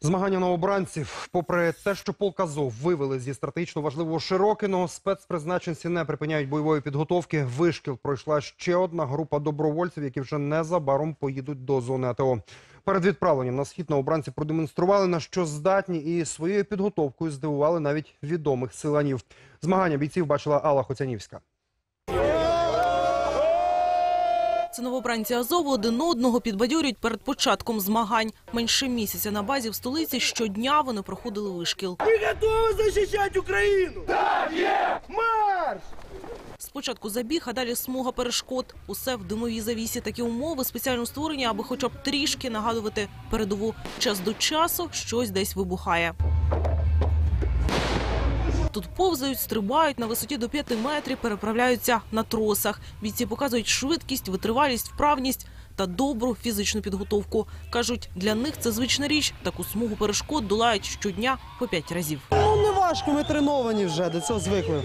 Змагання новобранців, попри те, що полк Азов вивели зі стратегічно важливого Широкиного, спецпризначенці не припиняють бойової підготовки. Вишкіл пройшла ще одна група добровольців, які вже незабаром поїдуть до зони АТО. Перед відправленням на схід новобранці продемонстрували, на що здатні, і своєю підготовкою здивували навіть відомих силанів. Змагання бійців бачила Алла Хоцянівська. Це новобранці Азову один одного підбадьорюють перед початком змагань. Менше місяця на базі в столиці щодня вони проходили вишкіл. Вы готовы защищать Украину? Да, нет! Марш! Спочатку забіг, а далі смуга перешкод. Усе в димовій завісі. Такі умови спеціально створені, аби хоча б трішки нагадувати передову. Час до часу щось десь вибухає. Тут повзають, стрибають на висоті до 5 метрів, переправляються на тросах. Бійці показують швидкість, витривалість, вправність та добру фізичну підготовку. Кажуть, для них це звична річ. Таку смугу перешкод долають щодня по 5 разів. Ну не важко, ми треновані вже, до цього звикли.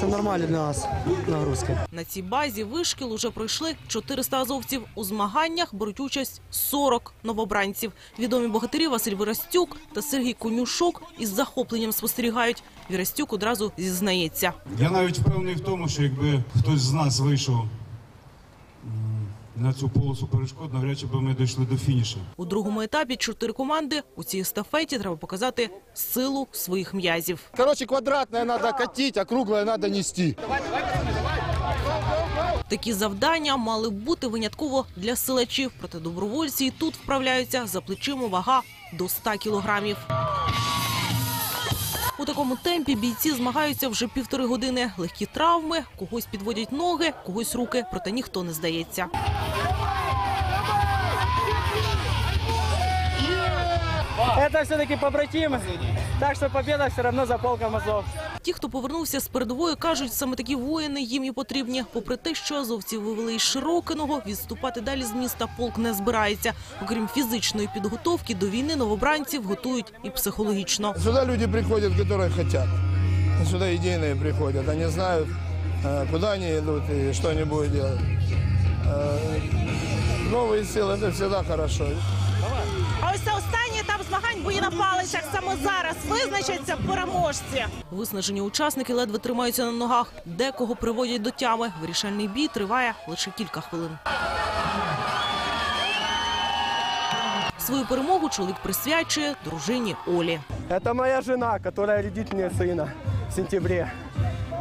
Це нормально для нас нагрузки. На цій базі вишкіл уже пройшли 400 азовців. У змаганнях беруть участь 40 новобранців. Відомі богатирі Василь Вирастюк та Сергій Конюшок із захопленням спостерігають. Вірастюк одразу зізнається. Я навіть впевнений в тому, що якби хтось з нас вийшов на цю полосу перешкод, навряд чи би ми дійшли до фінішу. У другому етапі чотири команди. У цій естафеті треба показати силу своїх м'язів. Короче, квадратное надо катить, а круглое надо нести. Такі завдання мали б бути винятково для силачів. Проте добровольці і тут вправляються за плечима вага до 100 кілограмів. У такому темпі бійці змагаються вже півтори години. Легкі травми, когось підводять ноги, когось руки, проте ніхто не здається. Это все-таки побратимы, так що победа все равно за полком Азов. Ті, хто повернувся з передової, кажуть, саме такі воїни їм і потрібні. Попри те, що азовці вивели із Широкиного, відступати далі з міста полк не збирається. Окрім фізичної підготовки, до війни новобранців готують і психологічно. Сюда люди приходят, которые хотят. Сюда идейные приходят. Они знают, э, куда они идут и что они будут делать. Э, Новые силы – это всегда хорошо. А ось це останній етап змагань бої на палицях. Саме зараз визначаться переможці. Виснажені учасники ледве тримаються на ногах. Декого приводять до тями. Вирішальний бій триває лише кілька хвилин. Свою перемогу чоловік присвячує дружині Олі. Это моя жена, которая родит мне сына в сентябре.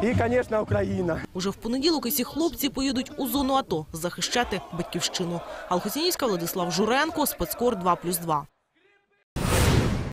И, звісно, Україна. Уже в понеділок і ці хлопці поїдуть у зону АТО захищати батьківщину. Алхосінівська Владислав Журенко, спецкор 2+,2.